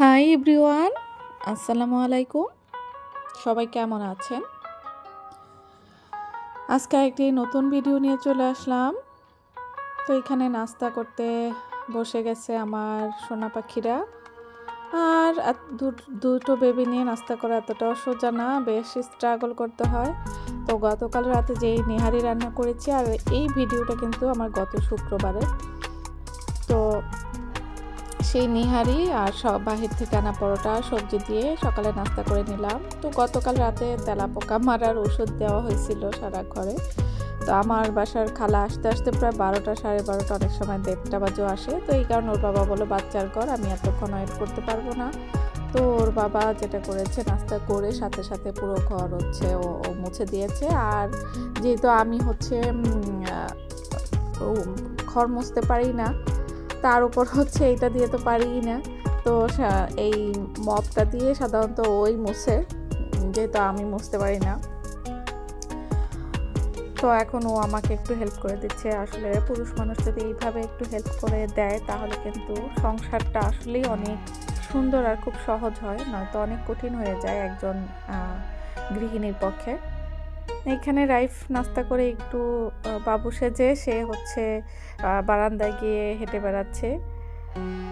Hi everyone, আসসালামু আলাইকুম। সবাই কেমন আছেন? আজকে একটি নতুন ভিডিও নিয়ে চলে আসলাম। তো এখানে নাস্তা করতে বসে গেছে আমার সোনা পাখিরা। আর দুটো বেবি নিয়ে নাস্তা করা এতটাও সোজা না, বেশ স্ট্রাগল করতে হয়। তো গতকাল রাতে যেই নেহারি রান্না করেছি, আর এই ভিডিওটা কিন্তু আমার গত শুক্রবারে। তো সেই নিহারি আর সব বাহির থেকে আনা পরোটা, সবজি দিয়ে সকালে নাস্তা করে নিলাম। তো গতকাল রাতে তেলা পোকা মারার ওষুধ দেওয়া হয়েছিল সারা ঘরে। তো আমার বাসার খালা আসতে আসতে প্রায় বারোটা, সাড়ে বারোটা অনেক সময় দেড়টা বাজেও আসে। তো এই কারণে ওর বাবা বলো বাচ্চার ঘর, আমি এতক্ষণ ওয়েট করতে পারব না। তো ওর বাবা যেটা করেছে, নাস্তা করে সাথে সাথে পুরো ঘর হচ্ছে ও মুছে দিয়েছে। আর যেহেতু আমি হচ্ছে ঘর মুছতে পারি না তার উপর হচ্ছে এইটা দিয়ে তো পারিই না। তো এই মপটা দিয়ে সাধারণত ওই মুছে, যেহেতু আমি মুছতে পারি না। তো এখন ও আমাকে একটু হেল্প করে দিচ্ছে। আসলে পুরুষ মানুষ যদি এইভাবে একটু হেল্প করে দেয়, তাহলে কিন্তু সংসারটা আসলেই অনেক সুন্দর আর খুব সহজ হয়। নয়তো অনেক কঠিন হয়ে যায় একজন গৃহিণীর পক্ষে। এখানে রাইফ নাস্তা করে একটু বাবু সেজে সে হচ্ছে বারান্দায় গিয়ে হেঁটে বেড়াচ্ছে।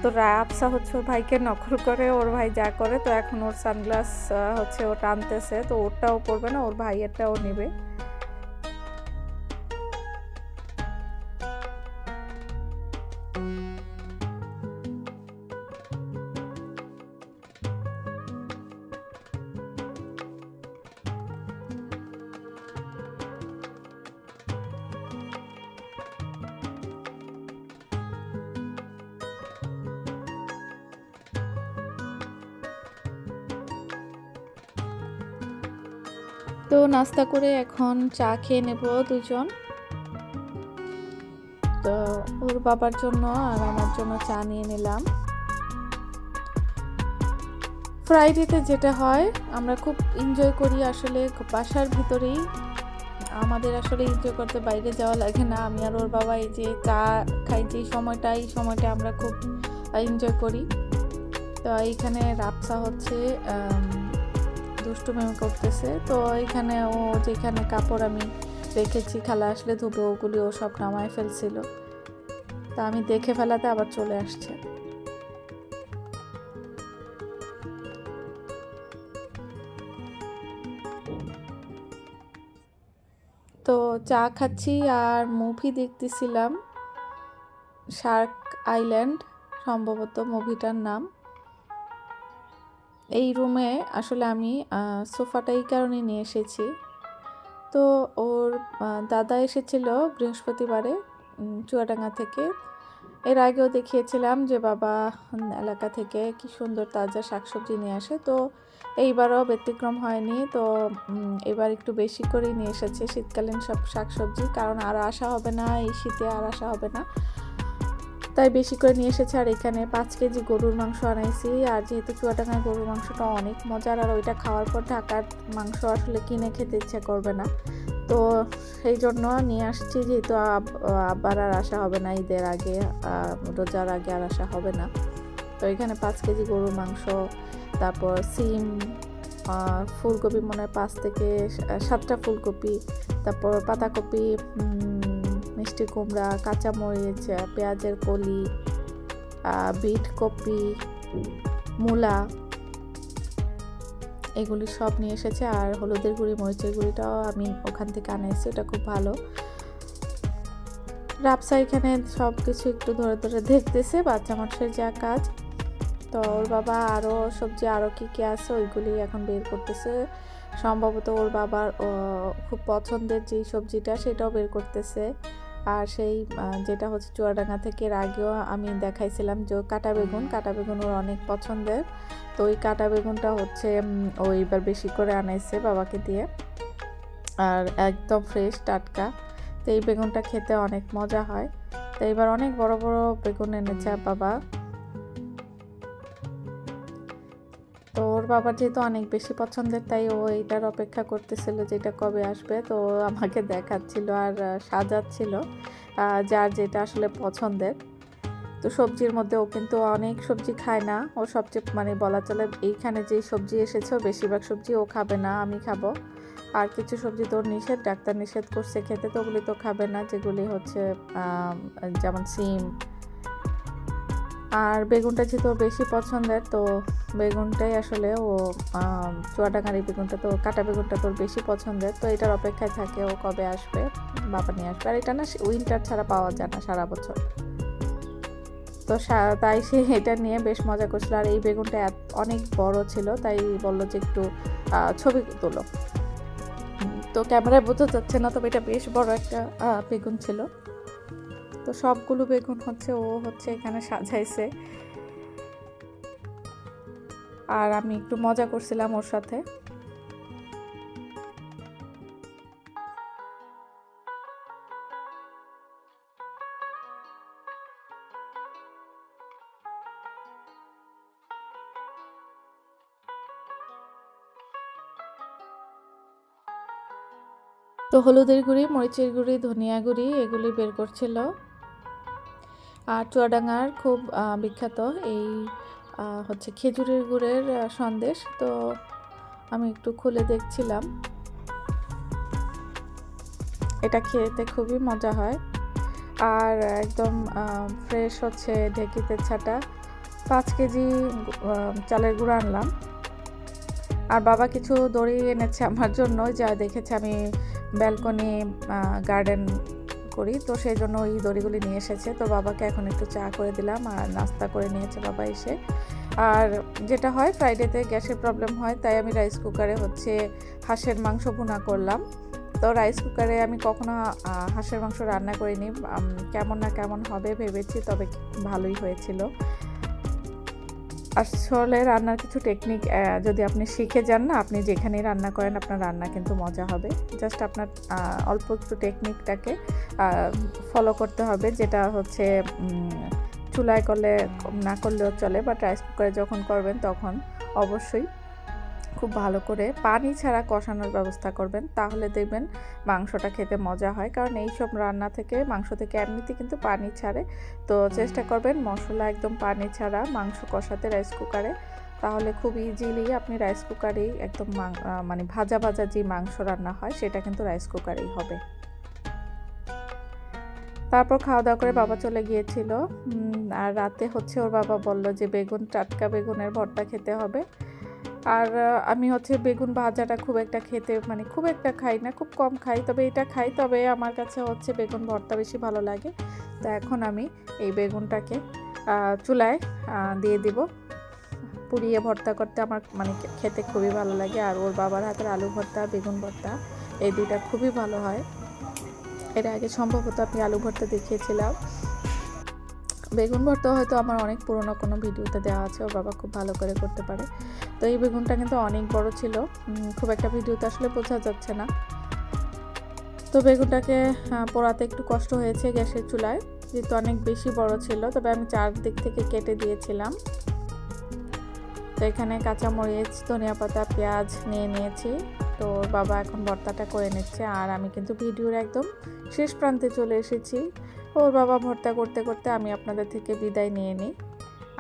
তো আপসা হচ্ছে ভাইকে নকল করে, ওর ভাই যা করে, তো এখন ওর সানগ্লাস হচ্ছে ও টানতেছে, তো ওরটাও পরবে না, ওর ভাইয়েরটাও নেবে। তো নাস্তা করে এখন চা খেয়ে নেব দুজন। তো ওর বাবার জন্য আর আমার জন্য চা নিয়ে নিলাম। ফ্রাইডেতে যেটা হয়, আমরা খুব এনজয় করি আসলে বাসার ভিতরেই। আমাদের আসলে এনজয় করতে বাইরে যাওয়া লাগে না। আমি আর ওর বাবা এই যে চা খাই, যে সময়টা, এই সময়টা আমরা খুব এনজয় করি। তো এইখানে রাপসা হচ্ছে দুষ্টুমি করতেছে। তো এখানে ও যেখানে কাপড় আমি রেখেছি, খালা আসলে ধুবে, ওগুলি ও সব নামায় ফেলছিল। তা আমি দেখে ফেলাতে আবার চলে আসছে। তো চা খাচ্ছি আর মুভি দেখতেছিলাম শার্ক আইল্যান্ড, সম্ভবত মুভিটার নাম। এই রুমে আসলে আমি সোফাটা এই কারণে নিয়ে এসেছি। তো ওর দাদা এসেছিল বৃহস্পতিবারে চুয়াডাঙ্গা থেকে। এর আগেও দেখিয়েছিলাম যে বাবা এলাকা থেকে কি সুন্দর তাজা শাকসবজি নিয়ে আসে। তো এইবারও ব্যতিক্রম হয়নি। তো এবার একটু বেশি করেই নিয়ে এসেছে শীতকালীন সব শাকসবজি। কারণ আর আসা হবে না, এই শীতে আর আসা হবে না। তাই বেশি করে নিয়ে এসেছে। আর এখানে পাঁচ কেজি গরুর মাংস আনাইছি। আর যেহেতু চুয়াডাঙ্গার গরুর মাংসটা অনেক মজার, আর ওইটা খাওয়ার পর ঢাকার মাংস আসলে কিনে খেতে ইচ্ছে করবে না। তো সেই জন্য নিয়ে আসছি, যেহেতু আব- আবার আর আসা হবে না ঈদের আগে রোজার আগে আর আসা হবে না। তো এখানে পাঁচ কেজি গরুর মাংস, তারপর সিম ফুলকপি মনে হয় পাঁচ থেকে সাতটা ফুলকপি, তারপর পাতাকপি মিষ্টি কুমড়া, কাঁচামরিচ, পেঁয়াজের কলি বিট কপি, মূলা, এগুলি সব নিয়ে এসেছে। আর হলুদের গুঁড়ি, মরিচের গুঁড়িটাও আমি ওখান থেকে আনাইছি ওটা খুব ভালো। রাপসা এখানে সব কিছু একটু ধরে ধরে দেখতেছে, বাচ্চা মানুষের যা কাজ। তো ওর বাবা আরও সবজি আরও কী কী আছে, ওইগুলি এখন বের করতেছে। সম্ভবত ওর বাবার খুব পছন্দের যেই সবজিটা, সেটাও বের করতেছে। আর সেই যেটা হচ্ছে চুয়াডাঙ্গা থেকে এর আগেও আমি দেখাইছিলাম যে কাটা বেগুন কাটা বেগুন ওর অনেক পছন্দের। তো ওই কাটা বেগুনটা হচ্ছে ওইবার ও এবার বেশি করে আনাইছে বাবাকে দিয়ে। আর একদম ফ্রেশ টাটকা। তো এই বেগুনটা খেতে অনেক মজা হয়। তো এবার অনেক বড় বড় বেগুন এনেছে বাবা। ওর বাবার যেহেতু অনেক বেশি পছন্দের, তাই ও এইটার অপেক্ষা করতেছিল যে এটা কবে আসবে। তো আমাকে দেখাচ্ছিল আর সাজাচ্ছিল যার যেটা আসলে পছন্দের। তো তো সবজির মধ্যে ও কিন্তু অনেক সবজি খায় না। ও সবচেয়ে মানে বলা চলে এইখানে যে সবজি এসেছে বেশিরভাগ সবজি ও খাবে না, আমি খাব। আর কিছু সবজি তোর নিষেধ, ডাক্তার নিষেধ করছে খেতে, তো ওগুলি তো খাবে না, যেগুলি হচ্ছে যেমন সিম আর বেগুনটা যেহেতু বেশি পছন্দের, তো বেগুনটাই আসলে ও চুয়াডাঙ্গার বেগুনটা তো, কাটা বেগুনটা তোর বেশি পছন্দের, তো এটার অপেক্ষায় থাকে ও কবে আসবে, বাবা নিয়ে আসবে। আর এটা না উইন্টার ছাড়া পাওয়া যায় না সারা বছর। তো তাই সে এটা নিয়ে বেশ মজা করছিল। আর এই বেগুনটা অনেক বড় ছিল, তাই বলল যে একটু ছবি তোলো। তো ক্যামেরায় বোঝা যাচ্ছে না, তবে এটা বেশ বড় একটা বেগুন ছিল। তো সবগুলো বেগুন হচ্ছে, ও হচ্ছে এখানে সাজাইছে। আর আমি একটু মজা করছিলাম ওর সাথে। তো হলুদের গুঁড়ি, মরিচের গুঁড়ি, ধনিয়া গুঁড়ি, এগুলি বের করছিল। আর চুয়াডাঙ্গার খুব বিখ্যাত এই হচ্ছে খেজুরের গুড়ের সন্দেশ। তো আমি একটু খুলে দেখছিলাম। এটা খেতে খুবই মজা হয়। আর একদম ফ্রেশ হচ্ছে ঢেকিতে ছাটা। পাঁচ কেজি চালের গুঁড়ো আনলাম। আর বাবা কিছু দড়ি এনেছে আমার জন্য যা দেখেছে আমি ব্যালকনি গার্ডেন করি। তো সেই জন্য ওই দড়িগুলি নিয়ে এসেছে। তো বাবাকে এখন একটু চা করে দিলাম আর নাস্তা করে নিয়েছে বাবা এসে। আর যেটা হয় ফ্রাইডেতে গ্যাসের প্রবলেম হয়, তাই আমি রাইস কুকারে হচ্ছে হাঁসের মাংস ভুনা করলাম। তো রাইস কুকারে আমি কখনো হাঁসের মাংস রান্না করিনি। কেমন না কেমন হবে ভেবেছি, তবে ভালোই হয়েছিল। আসলে রান্নার কিছু টেকনিক যদি আপনি শিখে যান না, আপনি যেখানেই রান্না করেন, আপনার রান্না কিন্তু মজা হবে। জাস্ট আপনার অল্প একটু টেকনিকটাকে ফলো করতে হবে, যেটা হচ্ছে চুলায় করলে, না করলেও চলে বা রাইস কুকারে যখন করবেন তখন অবশ্যই খুব ভালো করে পানি ছাড়া কষানোর ব্যবস্থা করবেন তাহলে দেখবেন মাংসটা খেতে মজা হয়। কারণ এই সব রান্না থেকে মাংস থেকে এমনিতে কিন্তু পানি ছাড়ে। তো চেষ্টা করবেন মশলা একদম পানি ছাড়া মাংস কষাতে রাইস কুকারে তাহলে খুব ইজিলি আপনি রাইস কুকারেই একদম মানে ভাজা ভাজা যে মাংস রান্না হয় সেটা কিন্তু রাইস কুকারেই হবে। তারপর খাওয়া দাওয়া করে বাবা চলে গিয়েছিল। আর রাতে হচ্ছে ওর বাবা বলল যে বেগুন টাটকা বেগুনের ভর্তা খেতে হবে। আর আমি হচ্ছে বেগুন ভাজাটা খুব একটা খেতে মানে খুব একটা খাই না, খুব কম খাই, তবে এটা খাই, তবে আমার কাছে হচ্ছে বেগুন ভর্তা বেশি ভালো লাগে। তো এখন আমি এই বেগুনটাকে চুলায় দিয়ে দিব। পুড়িয়ে ভর্তা করতে আমার মানে খেতে খুবই ভালো লাগে, আর ওর বাবার হাতের আলু ভর্তা, বেগুন ভর্তা, এই দুইটা খুবই ভালো হয়। এর আগে সম্ভবত আমি আলু ভর্তা দেখিয়েছিলাম। বেগুন ভর্তা হয়তো আমার অনেক পুরনো কোনো ভিডিওতে দেওয়া আছে, ওর বাবা খুব ভালো করে করতে পারে। তো এই বেগুনটা কিন্তু অনেক বড় ছিল। খুব একটা ভিডিওতে আসলে বোঝা যাচ্ছে না। তো বেগুনটাকে পোড়াতে একটু কষ্ট হয়েছে গ্যাসের চুলায়, যেহেতু অনেক বেশি বড় ছিল। তবে আমি চারদিক থেকে কেটে দিয়েছিলাম। তো এখানে কাঁচামরিচ ধনিয়া পাতা পেঁয়াজ নিয়ে নিয়েছি। তো বাবা এখন ভর্তাটা করে নিচ্ছে। আর আমি কিন্তু ভিডিওর একদম শেষ প্রান্তে চলে এসেছি। ওর বাবা ভর্তা করতে করতে আমি আপনাদের থেকে বিদায় নিয়ে নিই।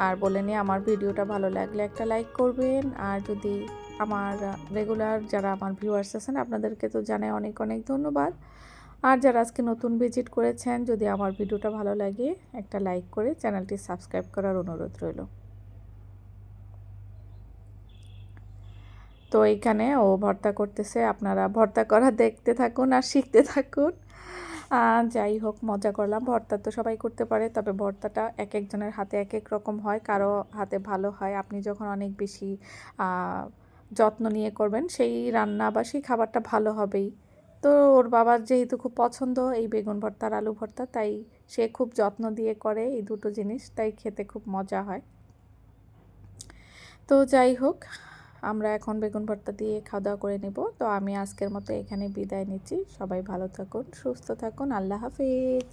আর বলে নিই, আমার ভিডিওটা ভালো লাগলে একটা লাইক করবেন। আর যদি আমার রেগুলার যারা আমার ভিউয়ার্স আছেন, আপনাদেরকে তো জানাই অনেক অনেক ধন্যবাদ। আর যারা আজকে নতুন ভিজিট করেছেন, যদি আমার ভিডিওটা ভালো লাগে, একটা লাইক করে চ্যানেলটি সাবস্ক্রাইব করার অনুরোধ রইল। তো এইখানে ও ভর্তা করতেছে, আপনারা ভর্তা করা দেখতে থাকুন আর শিখতে থাকুন। যাই হোক, মজা করলাম। ভর্তা তো সবাই করতে পারে, তবে ভর্তাটা এক একজনের হাতে এক এক রকম হয়, কারও হাতে ভালো হয়। আপনি যখন অনেক বেশি যত্ন নিয়ে করবেন, সেই রান্না বা সেই খাবারটা ভালো হবেই। তো ওর বাবার যেহেতু খুব পছন্দ এই বেগুন ভর্তা আর আলু ভর্তা, তাই সে খুব যত্ন দিয়ে করে এই দুটো জিনিস, তাই খেতে খুব মজা হয়। তো যাই হোক আমরা এখন বেগুন ভর্তা দিয়ে খাওয়া দাওয়া করে নেব। তো আমি আজকের মতো এখানে বিদায় নিচ্ছি। সবাই ভালো থাকুন, সুস্থ থাকুন। আল্লাহ হাফিজ।